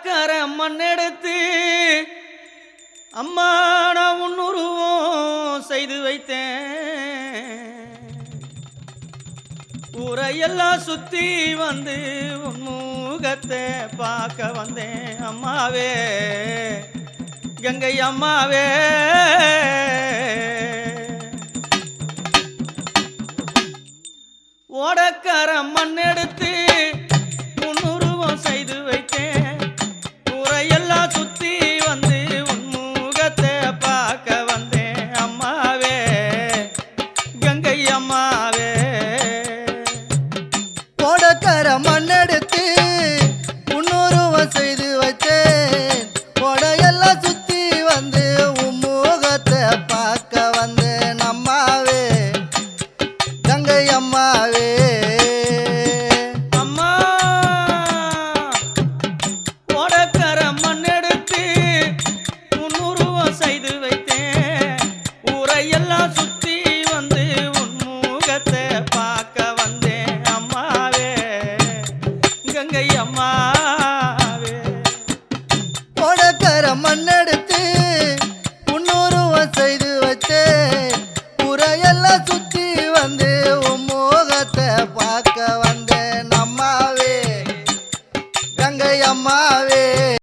ஓடக்கர மண்ணெடுத்து அம்மா நான் உன்னுருவம் செய்து வைத்தேன். ஊரையெல்லாம் சுத்தி வந்து உன் மூகத்தை பார்க்க வந்தேன் அம்மாவே கங்கை அம்மாவே. ஓடக்கார மண்ணெடுத்து அம்மாவே. அம்மா ஓடக்கர மண் எடுத்து முன்னூறுவம் செய்து வைத்தேன். ஊரையெல்லாம் சுத்தி வந்து உன் முகத்தை பார்க்க வந்தேன். அம்மாவே கங்கை அம்மாவே. ஓடக்கர மண் எடுத்து முன்னூறுவம் செய்து வச்சேன் ஊரையெல்லாம் சுத்தி